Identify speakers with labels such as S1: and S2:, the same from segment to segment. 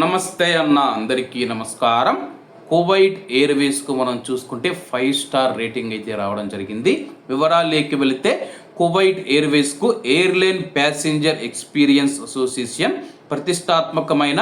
S1: నమస్తే అన్న అందరికీ నమస్కారం. కువైట్ ఎయిర్వేస్కు మనం చూసుకుంటే ఫైవ్ స్టార్ రేటింగ్ అయితే రావడం జరిగింది. వివరాల్లోకి వెళితే కువైట్ ఎయిర్వేస్కు ఎయిర్లైన్ ప్యాసింజర్ ఎక్స్పీరియన్స్ అసోసియేషన్ ప్రతిష్టాత్మకమైన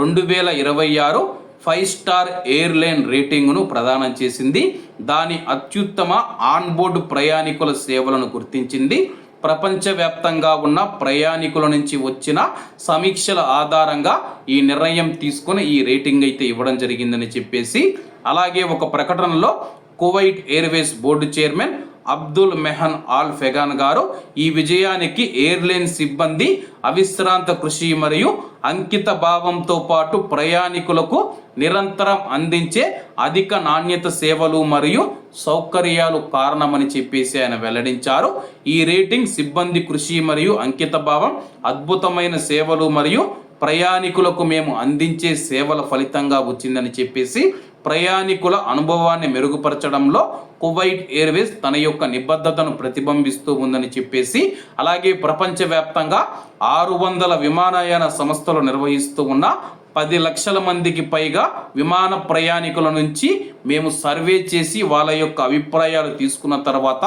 S1: రెండు వేల ఇరవై ఆరు ఫైవ్ స్టార్ ఎయిర్లైన్ రేటింగ్ను ప్రదానం చేసింది. దాని అత్యుత్తమ ఆన్బోర్డు ప్రయాణికుల సేవలను గుర్తించింది. ప్రపంచవ్యాప్తంగా ఉన్న ప్రయాణికుల నుంచి వచ్చిన సమీక్షల ఆధారంగా ఈ నిర్ణయం తీసుకుని ఈ రేటింగ్ అయితే ఇవ్వడం జరిగిందని చెప్పేసి అలాగే ఒక ప్రకటనలో Kuwait Airways board chairman Abdul మెహన్ Al Fagan గారు ఈ విజయానికి ఎయిర్లైన్ సిబ్బంది అవిశ్రాంత కృషి మరియు అంకిత భావంతో పాటు ప్రయాణికులకు నిరంతరం అందించే అధిక నాణ్యత సేవలు మరియు సౌకర్యాలు కారణమని చెప్పేసి ఆయన వెల్లడించారు. ఈ రేటింగ్ సిబ్బంది కృషి మరియు అంకిత భావం అద్భుతమైన సేవలు మరియు ప్రయాణికులకు మేము అందించే సేవల ఫలితంగా వచ్చిందని చెప్పేసి ప్రయాణికుల అనుభవాన్ని మెరుగుపరచడంలో కువైట్ ఎయిర్వేస్ తన యొక్క నిబద్ధతను ప్రతిబింబిస్తూ ఉందని చెప్పేసి అలాగే ప్రపంచవ్యాప్తంగా ఆరు వందల విమానయాన సంస్థలు నిర్వహిస్తూ ఉన్న పది లక్షల మందికి పైగా విమాన ప్రయాణికుల నుంచి మేము సర్వే చేసి వాళ్ళ యొక్క అభిప్రాయాలు తీసుకున్న తర్వాత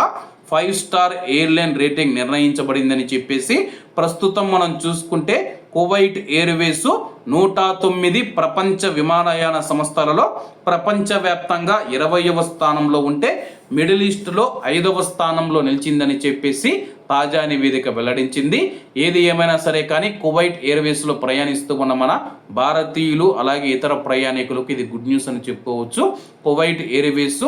S1: ఫైవ్ స్టార్ ఎయిర్లైన్ రేటింగ్ నిర్ణయించబడిందని చెప్పేసి ప్రస్తుతం మనం చూసుకుంటే కువైట్ ఎయిర్వేస్ నూట తొమ్మిది ప్రపంచ విమానయాన సంస్థలలో ప్రపంచవ్యాప్తంగా ఇరవయవ స్థానంలో ఉంటే మిడిల్ ఈస్ట్లో ఐదవ స్థానంలో నిలిచిందని చెప్పేసి తాజా నివేదిక వెల్లడించింది. ఏది ఏమైనా సరే కానీ కువైట్ ఎయిర్వేస్లో ప్రయాణిస్తూ ఉన్న మన భారతీయులు అలాగే ఇతర ప్రయాణికులకు ఇది గుడ్ న్యూస్ అని చెప్పుకోవచ్చు. కువైట్ ఎయిర్వేస్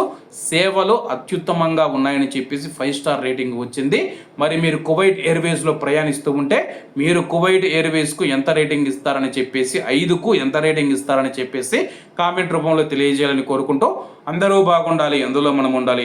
S1: సేవలు అత్యుత్తమంగా ఉన్నాయని చెప్పేసి ఫైవ్ స్టార్ రేటింగ్ వచ్చింది. మరి మీరు కువైట్ ఎయిర్వేస్లో ప్రయాణిస్తూ ఉంటే మీరు కువైట్ ఎయిర్వేస్కు ఎంత రేటింగ్ ఇస్తారని చెప్పేసి ఐదుకు ఎంత రేటింగ్ ఇస్తారని చెప్పేసి కామెంట్ రూపంలో తెలియజేయాలని కోరుకుంటూ అందరూ బాగుండాలి అందులో మనం ఉండాలి